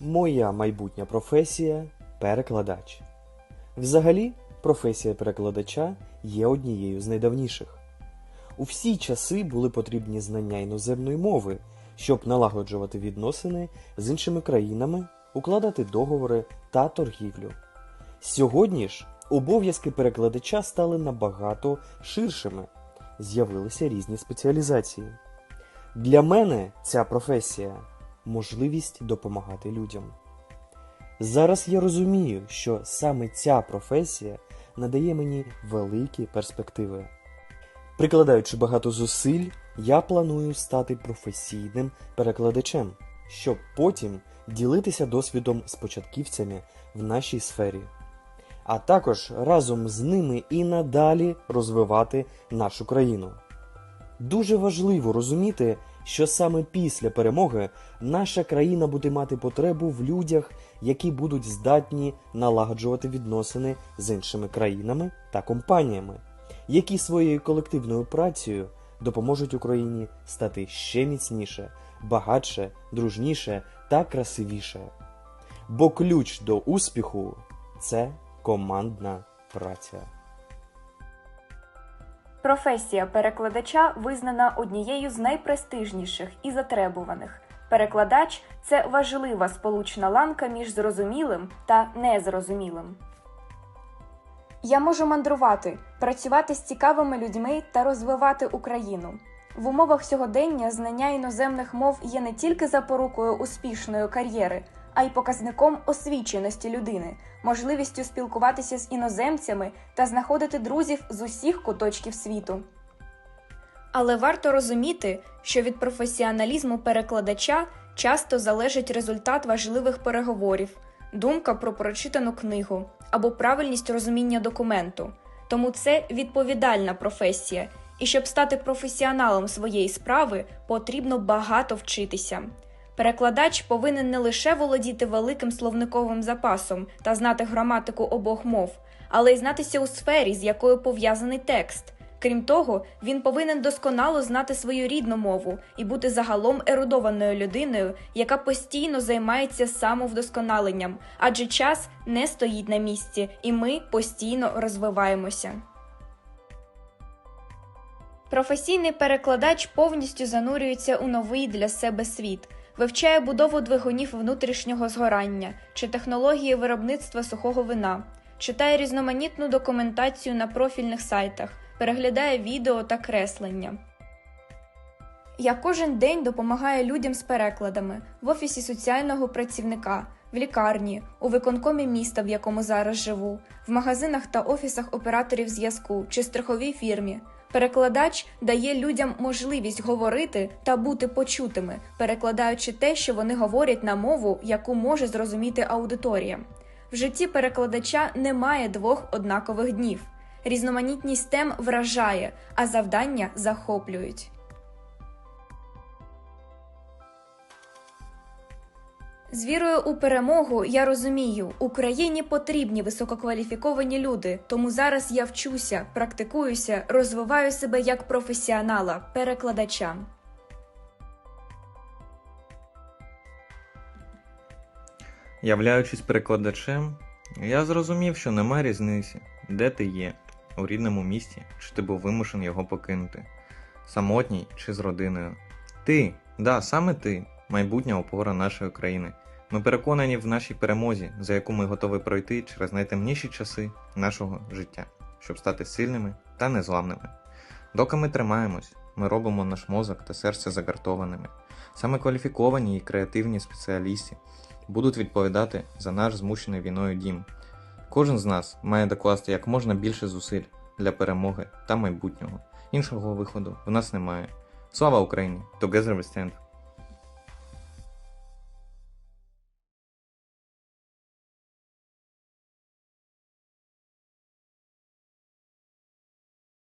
Моя майбутня професія перекладач. Взагалі, професія перекладача є однією з найдавніших. У всі часи були потрібні знання іноземної мови, щоб налагоджувати відносини з іншими країнами, укладати договори та торгівлю. Сьогодні ж обов'язки перекладача стали набагато ширшими, з'явилися різні спеціалізації. Для мене ця професія можливість допомагати людям. Зараз я розумію, що саме ця професія надає мені великі перспективи. Прикладаючи багато зусиль, я планую стати професійним перекладачем, щоб потім ділитися досвідом з початківцями в нашій сфері, а також разом з ними і надалі розвивати нашу країну. Дуже важливо розуміти, що саме після перемоги наша країна буде мати потребу в людях, які будуть здатні налагоджувати відносини з іншими країнами та компаніями, які своєю колективною працею допоможуть Україні стати ще міцніше, багатше, дружніше та красивіше. Бо ключ до успіху це командна праця. Професія перекладача визнана однією з найпрестижніших і затребуваних. Перекладач це важлива сполучна ланка між зрозумілим та незрозумілим. Я можу мандрувати, працювати з цікавими людьми та розвивати Україну. В умовах сьогодення знання іноземних мов є не тільки запорукою успішної кар'єри, а й показником освіченості людини, можливістю спілкуватися з іноземцями та знаходити друзів з усіх куточків світу. Але варто розуміти, що від професіоналізму перекладача часто залежить результат важливих переговорів, думка про прочитану книгу або правильність розуміння документу. Тому це відповідальна професія, і щоб стати професіоналом своєї справи, потрібно багато вчитися. Перекладач повинен не лише володіти великим словниковим запасом та знати граматику обох мов, але й знатися у сфері, з якою пов'язаний текст. Крім того, він повинен досконало знати свою рідну мову і бути загалом ерудованою людиною, яка постійно займається самовдосконаленням, адже час не стоїть на місці, і ми постійно розвиваємося. Професійний перекладач повністю занурюється у новий для себе світ, вивчає будову двигунів внутрішнього згорання чи технології виробництва сухого вина, читає різноманітну документацію на профільних сайтах, переглядає відео та креслення. Я кожен день допомагаю людям з перекладами в офісі соціального працівника, в лікарні, у виконкомі міста, в якому зараз живу, в магазинах та офісах операторів зв'язку чи страховій фірмі. Перекладач дає людям можливість говорити та бути почутими, перекладаючи те, що вони говорять на мову, яку може зрозуміти аудиторія. В житті перекладача немає двох однакових днів. Різноманітність тем вражає, а завдання захоплюють. З вірою у перемогу я розумію, Україні потрібні висококваліфіковані люди, тому зараз я вчуся, практикуюся, розвиваю себе як професіонала, перекладача. Являючись перекладачем, я зрозумів, що нема різниці, де ти є, у рідному місті, чи ти був вимушений його покинути, самотній чи з родиною. Ти, да, саме ти, майбутня опора нашої країни. Ми переконані в нашій перемозі, за яку ми готові пройти через найтемніші часи нашого життя, щоб стати сильними та незламними. Доки ми тримаємось, ми робимо наш мозок та серце загартованими. Саме кваліфіковані і креативні спеціалісти будуть відповідати за наш змучений війною дім. Кожен з нас має докласти як можна більше зусиль для перемоги та майбутнього. Іншого виходу в нас немає. Слава Україні! Together we stand!